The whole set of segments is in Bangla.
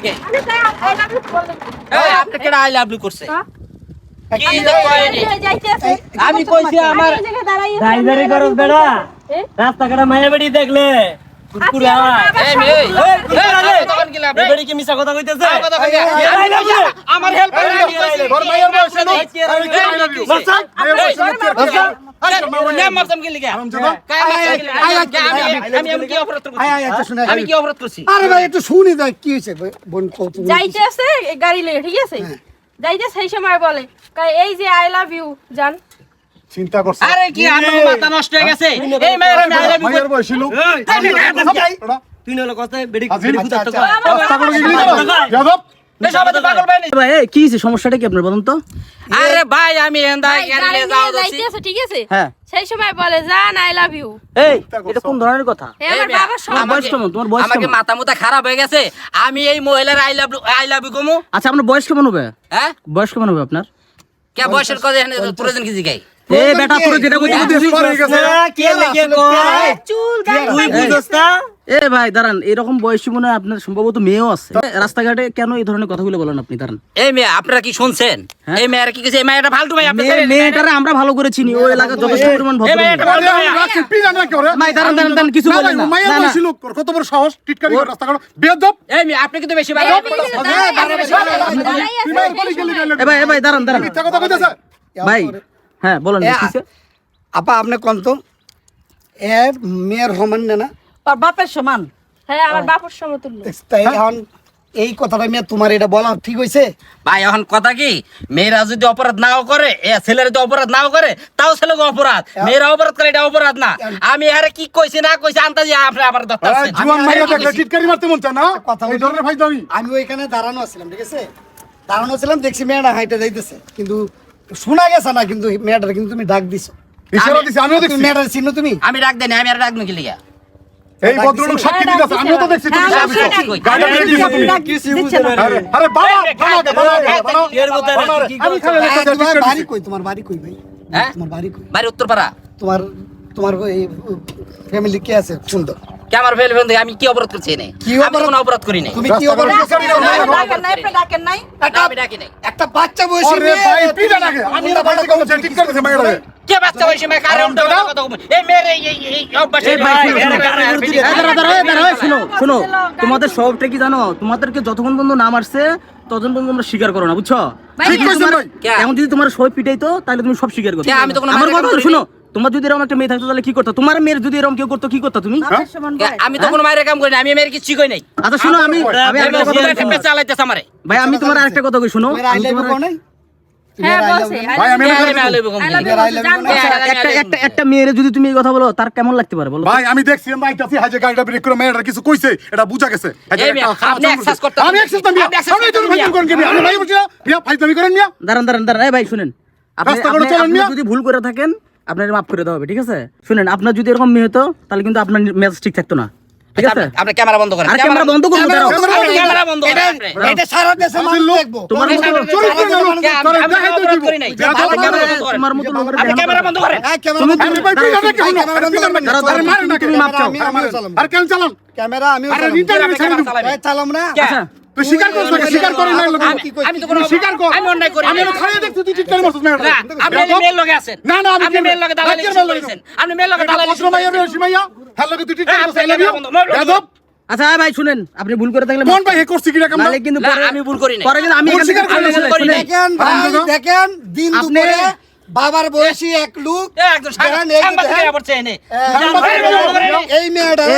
আজকে আপনি কেডা আই লাভ ইউ করছে হ্যাঁ? আমি কইছি আমার। ড্রাইভারি করস বেড়া এ? রাস্তাঘাটে মায়া বেড়ি দেখলে হয় আমার হেল্প এই, যে আই লাভ ইউ জান চিন্তা করছে আরে কি আমার মাথা নষ্ট হয়ে গেছে এই মেয়ের আমি আই লাভ ইউ তুই কথা বেড়ি আচ্ছা, আচ্ছা। যাদব, এই সবাই তো পাগল ভাই নাকি? ভাই এই, কি সমস্যাটা কি আপনার বলুন তো? আরে ভাই আমি ঠিক আছে? হ্যাঁ। সেই সময় বলে জান আই লাভ ইউ এই এটা কোন ধরনের কথা? আমার এই মেয়ে, বাবার তোমার সঙ্গে বয়স কেমন? তোমার বয়স আমাকে মাথা মুথা খারাপ হয়ে গেছে। আমি এই মহিলার I love I love you কমু। আচ্ছা আপনার বয়স কেমন হবে? হ্যাঁ? বয়স কেমন হবে আপনার? কে বয়সের কথা প্রয়োজন কি জিগাই এ বেটা তোর যেটা কইতে কে লেগে চুল তুই না? এ ভাই দাঁড়ান এরকম বয়সী মনে হয় আপনার সম্ভবত মেয়েও আছে রাস্তাঘাটে কেন এই ধরনের কথাগুলো বলেন আপনি দাঁড়ান এই মেয়ে আপনারা কি শুনছেন হ্যাঁ? এই মেয়ের কি কিছু এই মেয়েটা ফালতু ভাই আপনি মেয়ে- মেয়েটারে আমরা ভালো করে চিনি ওই এলাকার যথেষ্ট পরিমাণ ভদ্র মেয়ে। মেয়েটা ফালতু ভাই। দাঁড়ান, দাঁড়ান, দাঁড়ান, কিছু বলেন না। মায়ের না। বয়সী লোক, কত বড় সাহস, টিটকারি করে রাস্তা কাটো। বেয়াদব, এই মেয়ে আপনি কিন্তু বেশি। মায়ের গেলি গেলি। এ ভাই এ ভাই দাঁড়ান দাঁড়ান মিথ্যা কথা কইতেছে? ভাই হ্যাঁ বলেন? আপা আপনি কোন তো এ মেয়ের সমান না না তোর বাপের সমান। হ্যাঁ আমার বাবার সমতুল্য। তাই এখন এই কথাটা মেয়ে তোমার এটা বলা ঠিক হয়েছে ভাই এখন কথা কি? মেয়েরা যদি অপরাধ নাও করে এ ছেলেরা যদি অপরাধ নাও করে তাও ছেলেকে অপরাধ। মেয়েরা অপরাধ করে এটা অপরাধ না। আমি আরে কি কইছি না কইছি আন্তাজি আপনি দত্তাছেন মাইয়া দেখলে টিটকারি মারতে মন চায় না? কথা বলছি। ধরনের ফাইজলামি। আমি। ওইখানে দাঁড়ানো আছিলাম ঠিক আছে? দাঁড়ানো ছিলাম দেখছি মেয়েটা হাইটে যাইতেছে। কিন্তু শোনা গেছে না কিন্তু মেয়েটার কিন্তু তুমি ডাক দিছো। ইশারা দিছে, আমিও তুমি দেখছি। মেয়েটার চিহ্ন তুমি? আমি ডাক দেনি আমি আর ডাক নি লিগা? এই ভদ্রলোক সাক্ষী দিতেছে, আমিও তো দেখছি তুমি সাক্ষী হ্যাঁ, দিছো। তুমি। না। আরে, আরে বাবা, বাবা, বাবা, এর মধ্যে আমি খালি হ্যাঁ, তোমার বাড়ি কই? তোমার বাড়ি কই ভাই? হ্যাঁ? তোমার বাড়ি কই? বাড়ি উত্তরপাড়া। তোমার তোমার এই ফ্যামিলি কে আছে? সুন্দর কে আমার আমি কি অপরাধ করছি কি আমি অপরাধ? কোনো অপরাধ করি নাই। তুমি কি অপরাধ করছ? না, ডাকেন নাই আপনি ডাকেন নাই। একটা আমি ডাকি নাই। একটা বাচ্চা বয়সী মেয়ে, ভাই, পিঠা লাগে। আমি তো বাড়িতে কোনো বাচ্চা কারে উল্টো কথা এই মেরে এই এই অভ্যাস শুনো, শুনো। শোনো তোমাদের স্বভাবটা কি জানো? তোমাদেরকে যতক্ষণ পর্যন্ত নাম আসছে ততক্ষণ পর্যন্ত তোমরা স্বীকার করো না বুঝছ? এখন যদি তোমার সবাই পিটাইতো তাহলে তুমি সব স্বীকার করতে কে, আমি তো আমার কথা শুনো তোমার যদি এরকম একটা মেয়ে থাকতো তাহলে কি করতো? তোমার মেয়ের যদি এরকম কেউ করতো কি করতো তুমি? বয়স। আমি তো কোনো মায়ের কাম করি না আমি মেয়ের কিছু কই নাই। আচ্ছা শোনো আমি আমি। চালাইতেছ আমারে ভাই আমি তোমার আরেকটা কথা কই শোনো? একটা বেগম একটা বলি? একটা মেয়ের যদি তুমি এই কথা বলো তার কেমন লাগতে পারে বলো ভাই আমি দেখছি আমি আইতাছি হাজে গাড়িটা ব্রেক করে মেয়েরা কিছু কইছে এটা বুঝা গেছে হাজে এই মিয়া, একটা খারাপ আপনি চলছে। access করতে আমি পারেন। access না মিয়া। আপনি access আপনি এই জন্য করতে ফাইজলামি করেন কি আমি ভাই বলছি মিয়া, ফাইজলামি করেন মিয়া? দাঁড়ান দাঁড়ান দাঁড়ান এই ভাই শুনেন আপনি রাস্তা করে আপনি- চলেন আপনি মিয়া। যদি ভুল করে থাকেন আপনার মাফ করে দেওয়া হবে ঠিক আছে শুনেন আপনার যদি এরকম মেয়ে হতো তাহলে কিন্তু আপনার মেজাজ ঠিক থাকতো না ঠিক আছে আপনি- ক্যামেরা বন্ধ করেন ক্যামেরা বন্ধ করব ক্যামেরা বন্ধ করেন এটা- এটা সারা দেশে মানুষ দেখব তোমার করেন। তোমার মতো লোকের আপনি ক্যামেরা বন্ধ করেন হ্যাঁ, তুমি- হলো? ক্যামেরা বন্ধ পিড়া না করো। কি? আরে মারেন না তুমি মাপ চাও। আরে কেন চালান? ক্যামেরা আমি চালাম না? আচ্ছা তুই স্বীকার করছ নাকি? স্বীকার করেন না লোক। আমি- আমি তো কোনো- স্বীকার কর। আমি অন্যায় করি আমি। খাইয়ে দেখছি তুই না, আপনি। মেয়ের লগে আছেন না, না, আমি আপনি মেয়ের লগে দালালি? করেছেন আপনি মেয়ের লগে দালালি মাইয়া, বেশি মাইয়া। হ্যাঁ, তুই হ্যাঁ, করছিস। আচ্ছা ভাই শুনেন আপনি ভুল করে থাকলে কোন ভাই হে করছি কিরা কামড়া? নাহলে কিন্তু পরে- আমি ভুল করি নাই। পরে কিন্তু আমি এখান স্বীকার থেকে- করি। দেখেন ভাই দেখেন দিন দুপুরে বাবার বয়সী এক লোক এ, একদম সাংঘা- এই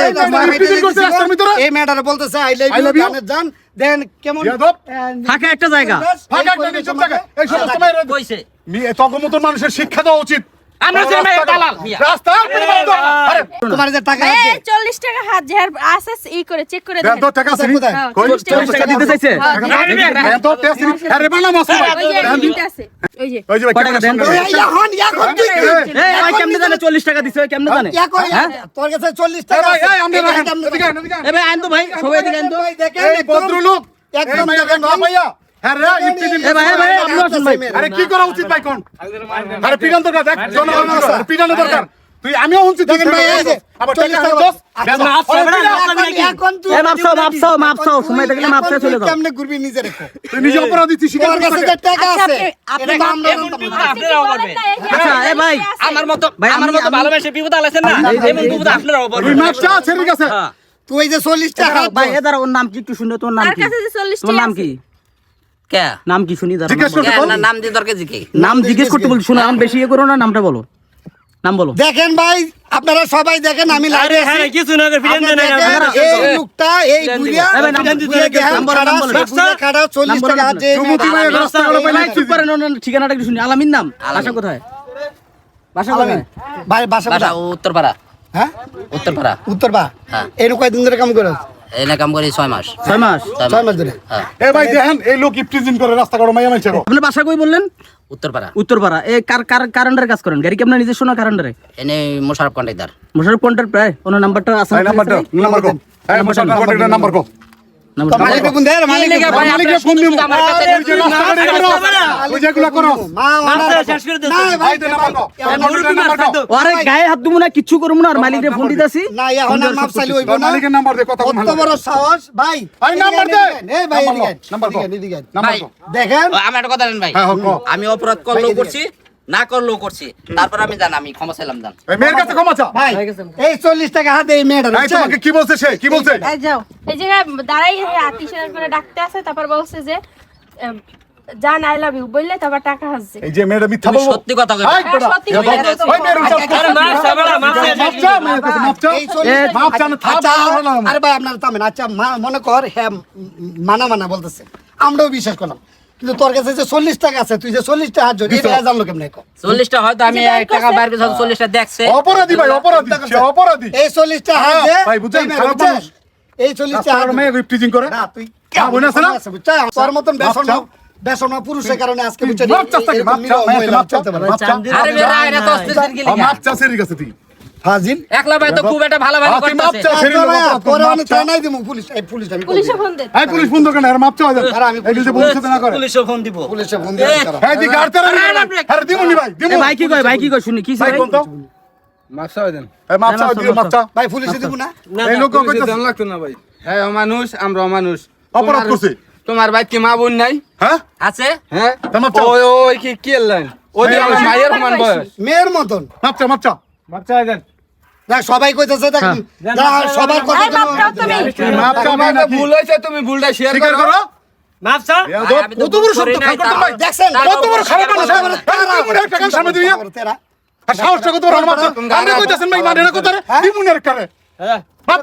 হয়ে এই মেয়েটার বলতেছে আই লাভ ইউ গানের জান। কেমন। ফাঁকা একটা জায়গা। ফাঁকা একটা চুপ থাকা। এই সমস্ত মায়েরা কইছে। তখন মতন মানুষের শিক্ষা দেওয়া উচিত। আমরা হচ্ছে মেয়ের দালাল, রাস্তা আপনি আরে তোমার যে টাকা আছে চল্লিশ টাকা হাত ঝাড় আছে ই করে চেক করে দেন দেখেন। তো টাকা আছে কোথায়? হ্যাঁ, কই? চল্লিশ টাকা। দিতে চাইছে? হ্যাঁ, তো টাকা আরে বানা মাসুম ওই যে দেন তো। নিতে আছে ওই যে। ওই যে ভাই, কয় টাকা দেন। তো? ক্যামেরার এই এখন এখন তুই এই ভাই কেমনে জানে চল্লিশ টাকা দিছে? কেমনে জানে? ইয়া করি, তোর কাছে চল্লিশ এই টাকা আছে। এই আমরা রাখেন। এদিকে এদিকে এ ভাই আইন তো ভাই সবাই এদিকে আইন তো। এই ভদ্রলোক, একদম না। পাইয়া। রে, ইফতিজিম এ ভাই, এ ভাই, আপনি আসুন ভাই। আরে কি করা উচিত ভাই কোন? আরে পিটান দরকার দেখ জনগণ আরে দরকার তুই আমিও শুনছি দেখেন ভাই, এই যে, চল্লিশ টাকা দোস আচ্ছা, তোর টাকা আচ্ছা, আমরা। আচ্ছা, ভাই, আমার মতো ভাই, আমার আমি- মতো আমি- ভালোবাসে বিপদ আলাইছেন না? এমন বিপদ আপনারাও তুই পড়বেন মাপ চা ছেড়ে গেছে হ্যাঁ। তুই এই যে চল্লিশ টাকা ভাই এ দাঁড়া ওর নাম কি একটু শুনে তোমার নাম কি কাছে যে 40 তোমার নাম কে নাম কি শুনি নাম নাম দিয়ে দরকার কি নাম জিজ্ঞেস করতে বলছি শোনো এখন বেশি ইয়ে করো না নামটা বলো। নাম বলো। দেখেন ভাই আপনারা সবাই দেখেন আমি লাইভে আছি। কিছু না ফিরেন দেন এই লোকটা এই বুড়িয়া নাম নাম নাম নাম টাকা নাম। যে ভাই রাস্তা চুপ করেন, ঠিকানাটা একটু শুনি? আলামিন নাম। বাসা কোথায়? বাসা। কোথায়? ভাই বাসা? উত্তরপাড়া। হ্যাঁ? উত্তরপাড়া। উত্তর বা হ্যাঁ। এরকম কয়দিন ধরে কাম করে এই না কাম করি ছয় মাস। ছয় মাস? ছয় মাস। ধরে? হ্যাঁ। এ ভাই দেখেন এই লোক ইপটিজিং করে রাস্তা করে মাইয়া মাইছে আপনি বাসা কই বললেন? উত্তরপাড়া। উত্তরপাড়া। এ কার কার কারেন্টার কাজ করেন? গাড়ি কি আপনার নিজস্ব না কারেন্ডারে এনে মোশারফ কন্ট্রাক্টর মোশারফ কন্ট্রাক্টর প্রায়। ওনার নাম্বারটা আছে এই নাম্বারটা নাম্বার কো এই মোশারফ কন্ট্রাক্টর নাম্বার কো গায়ে হাত দিমু না কিচ্ছু করব না আর মালিকরে ফোন দিতেছি হ্যাঁ। আমি অপরাধ করলেও করছি। না করলেও করছি। তারপর আমি জান আমি ক্ষমা চাইলাম জান। এই মেয়ের কাছে ক্ষমা চা ভাই এই চল্লিশ টাকা হাতে এই মেয়েটা এই তোমাকে কি বলছে সে? কি বলছে? এই যাও। এই জায়গায় দাঁড়াই আতিশার করে ডাকতে আছে তারপর বলছে যে জান আই লাভ ইউ বললে তারপর টাকা এই যে মেয়েটা মিথ্যা বলব সত্যি কথা সত্যি মেয়ের আরে মেয়ের এই না, থাপ আচ্ছা, ভালো না। আমার। আরে ভাই আপনার থামেন আচ্ছা মা- মনে কর হ্যাঁ মানা মানা বলতেছে। আমরাও বিশ্বাস করলাম। কিন্তু তোর কাছে যে চল্লিশ টাকা আছে তুই যে চল্লিশ টাকা হাত জড়িয়ে এটা জানলো কেমনে চল্লিশটা হয়তো আমি ব্যাংক টাকা বাইর করে চল্লিশটা দেখছে। অপরাধী ভাই অপরাধী। অপরাধী। এই চল্লিশ টাকা হাত হ্যাঁ, ভাই, বুঝছেন। এই চল্লিশ টাকা রাস্তাঘাটে হাত মেয়ে ইপটিজিং করে। না, তুই বোন আছে না? তোর মতন বেসন চাও। বেসন পুরুষের কারণে আজকে তুই বুঝছেন মাপ চাস তাকে, এরকম মাপ চা, নিরহ মেয়েকে মহিলা তো ফাজিল। একলা ভাই তো খুব একটা ভালো ভালো হ্যাঁ, মাপ করতেছে। পরে অনেক চা। দিমু, পুলিশ এই পুলিশ আমি পুলিশে ফোন দে। এই পুলিশ বন্ধ করে আর মাপ আর আমি এই যে ভবিষ্যতে না করে। পুলিশও ফোন দিব। পুলিশে ফোন। হ্যাঁ দি গাড়তে রে আরে দিমুনি ভাই দিমু ভাই কি কয় ভাই কি কয় শুনি কি ভাই কোন তো? মাপ চাও দেন। এই মাপ দিও মাপ ভাই পুলিশে দিব না? এই লোক পুলিশে দেন লাগতো না ভাই। হ্যাঁ মানুষ আমরা মানুষ অপরাধ তোমার- করছে। তোমার ভাই কি মা বোন নাই? হ্যাঁ? আছে? হ্যাঁ তা চাও। ওই ওই কি কি লাইন ওই যে আমার আমার মায়ের সমান বয়স। মেয়ের মতন। মাপ চা মাপ চা দেন। না সবাই কইতেছে দেখ যা, সবার কথা ভুল হয়েছে তুমি ভুলটা শেয়ার স্বীকার করো। কত বড় শব্দ দেখছেন কত বড় খারাপ মানুষ হ্যাঁ? সামনে তেরা আর সাহসটা কত বড় চা আপনি কইতাছেন ভাই মানে কত রে দিমুনি আর কারে মাপ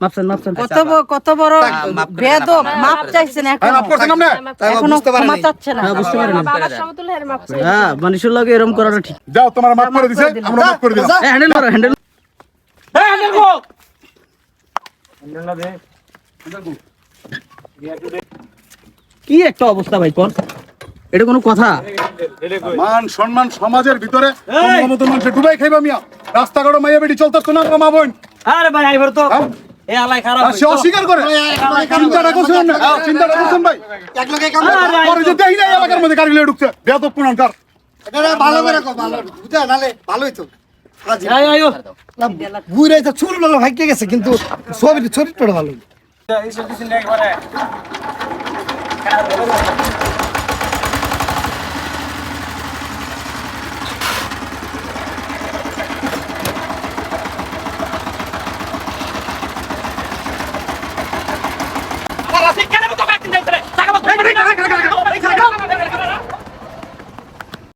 চা এই যাও, যাও, যাও, যাও। চিন্তা মাপসান করো মাপসান তেরা। মাপসান মাপসান কত কত বড় মাপ করে বেদ দেন, মাপ চাইছেন হ্যাঁ এখন। মাপ করছেন আপনি এখনও ক্ষমা চাচ্ছে না। হ্যাঁ বুঝতে পারেন বাবার সমতুল হের মাপ চাই হ্যাঁ মানুষের লগে এরকম করাটা ঠিক। যাও তোমার মাফ করে দিছে। আমরা মাফ করে দিলাম। যা। হ্যান্ডেল করো হ্যান্ডেল এই, আন্ডার গো। কি একটা অবস্থা ভাই কোন? এটা কোনো কথা? মান সম্মান সমাজের ভিতরে তোমার মতো মানুষের ডুবাই খাইবা মিয়া। রাস্তাঘাট মাইয়া বেটি চলতেছ না মা বোন। আরে ভাই আইবার তো এই আলাই খারাপ সে অস্বীকার করে। চিন্তাটা করছেন না? চিন্তাটা করছেন ভাই? এক লোকে কাম করে। যে দেখি না এলাকার মধ্যে গাড়ি লিয়ে ঢুকছে। বেয়াদব পুনানকার এটা ভালো করে ভালো বুঝা নালে ভালোই তো গেছে কিন্তু ছবি চরিত্রটা ভালো